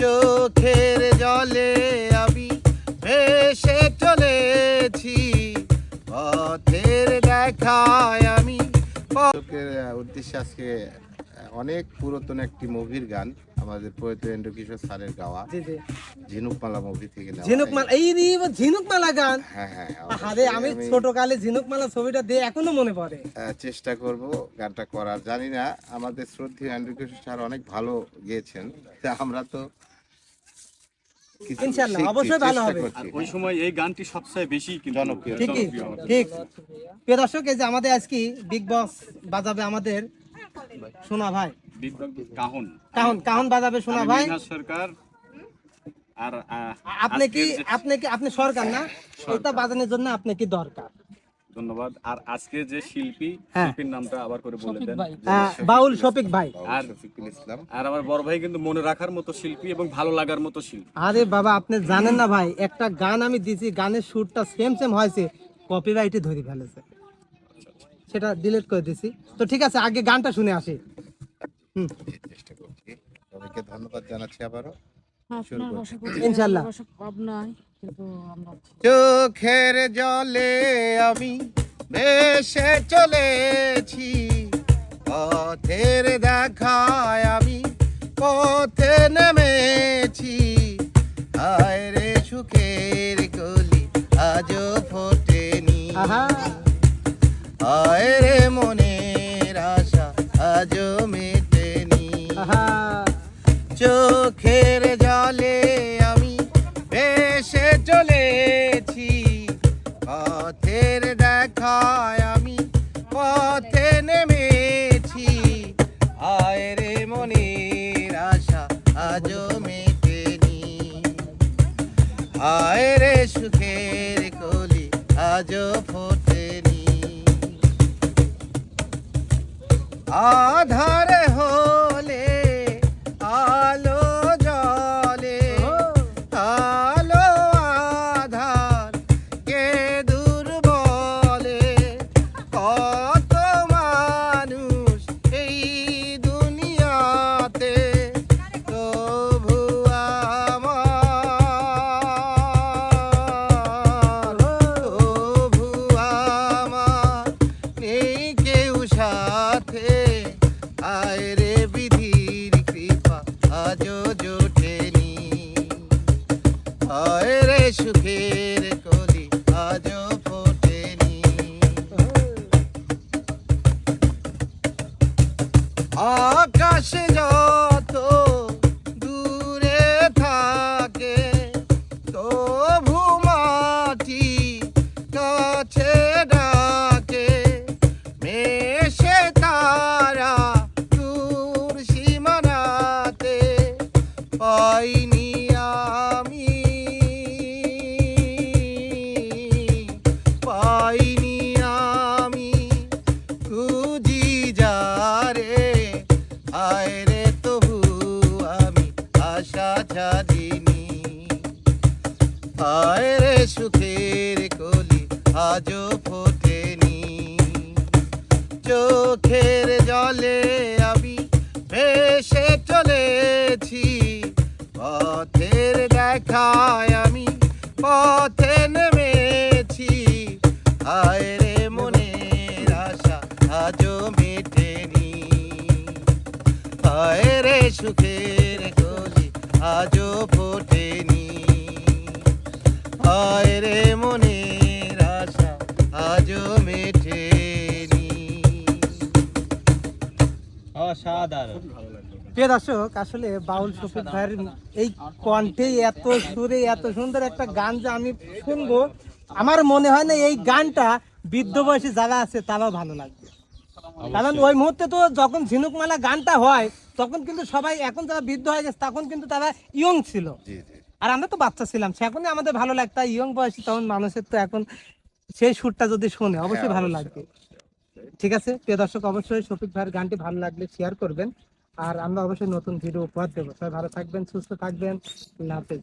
চোখের জলে আমি ভেসে চলেছি। পথের দেখায় আমি লোকের উদ্দেশ্যে আজকে অনেক পুরাতন একটি মুভির গান আমাদের প্রয়ত এন্দ্র কিশোর স্যারের গাওয়া। জি জি। ঝিনুকমালা মুভি থেকে। ঝিনুকমালা এই রে ঝিনুকমালা গান? হ্যাঁ হ্যাঁ আরে আমি ছোটকালে ঝিনুকমালা ছবিটা দিয়ে এখনও মনে পড়ে। চেষ্টা করব গানটা করার। জানি না আমাদের শ্রদ্ধেয় এন্দ্র কিশোর স্যার অনেক ভালো গেয়েছেন। তা আমরা তো ইনশাআল্লাহ, অবশ্যই ভালো হবে। ওই সময় এই গানটি সবচেয়ে বেশি জনপ্রিয়। ঠিকই আমাদের। ঠিক। প্রিয় দর্শক এই যে আমাদের আজকে বিগ বস বাজাবে আমাদের সোনা ভাই। বিগ কাহন। কাহন কাহন বাজাবে সোনা ভাই। সরকার। আর আপনি কি আপনি কি আপনি সরকার না? সেটা বাজানোর জন্য আপনি কি দরকার? ধন্যবাদ। আর আজকে যে শিল্পী হ্যাঁ। শিল্পীর নামটা আবার করে বলে দেন। বাউল শফিক ভাই। আর ইসলাম। আর আমার বড় ভাই কিন্তু মনে রাখার মতো শিল্পী এবং ভালো লাগার মতো শিল্পী। আরে বাবা আপনি জানেন না ভাই একটা গান আমি দিছি গানের সুরটা সেম সেম হয়েছে। কপিরাইটে ধরে ফেলেছে। সেটা ডিলিট করে দিছি। তো ঠিক আছে আগে গানটা শুনে আসি। হুম। চেষ্টা করছি। সবাইকে ধন্যবাদ জানাচ্ছি আবারও। ইনশাল্লাহ। চোখের জলে আমি বেশে চলেছি। পথের দেখায় আমি পথে নেমেছি। হায় রে সুখের কলি আজও ফোটেনি। হায় রে মনের আশা আজও ভেসে চলেছি। পথের দেখায় আমি পথে নেমেছি। আয় রে মনের আশা আজও মেটেনি। আয় রে সুখের কলি আজও ফোটেনি। আধারে হলে আয় রে আয় রে সুখের কলি, আজও ফোটেনি। চোখের জলে আমি ভেসে চলেছি, পথের দেখায় আমি পথে নেমেছি। আয় রে মনের আশা, আজও মেটেনি। আয় রে সুখের কলি, আজও ফোটেনি প্রিয় দর্শক আসলে বাউল শফিক ভাইয়ের এই কণ্ঠে এত সুরে এত সুন্দর একটা গান যে আমি শুনব আমার মনে হয় না এই গানটা বৃদ্ধ বয়সী যারা আছে তারাও ভালো লাগবে। কারণ ওই মুহূর্তে তো যখন ঝিনুকমালা গানটা হয় তখন কিন্তু সবাই এখন যারা বৃদ্ধ হয়ে গেছে তখন কিন্তু তারা ইয়ং ছিল। আর আমরা তো বাচ্চা ছিলাম সেখনই আমাদের ভালো লাগতো। ইয়ং বয়সী তখন মানুষের তো এখন সেই সুরটা যদি শোনে অবশ্যই ভালো লাগবে। ঠিক আছে? প্রিয় দর্শক, অবশ্যই শফিক ভাইয়ের গানটি ভালো লাগলে শেয়ার করবেন। আর আমরা অবশ্যই নতুন ভিডিও উপহার দেবো। সবাই ভালো থাকবেন, সুস্থ থাকবেন। আল্লাহ হাফেজ।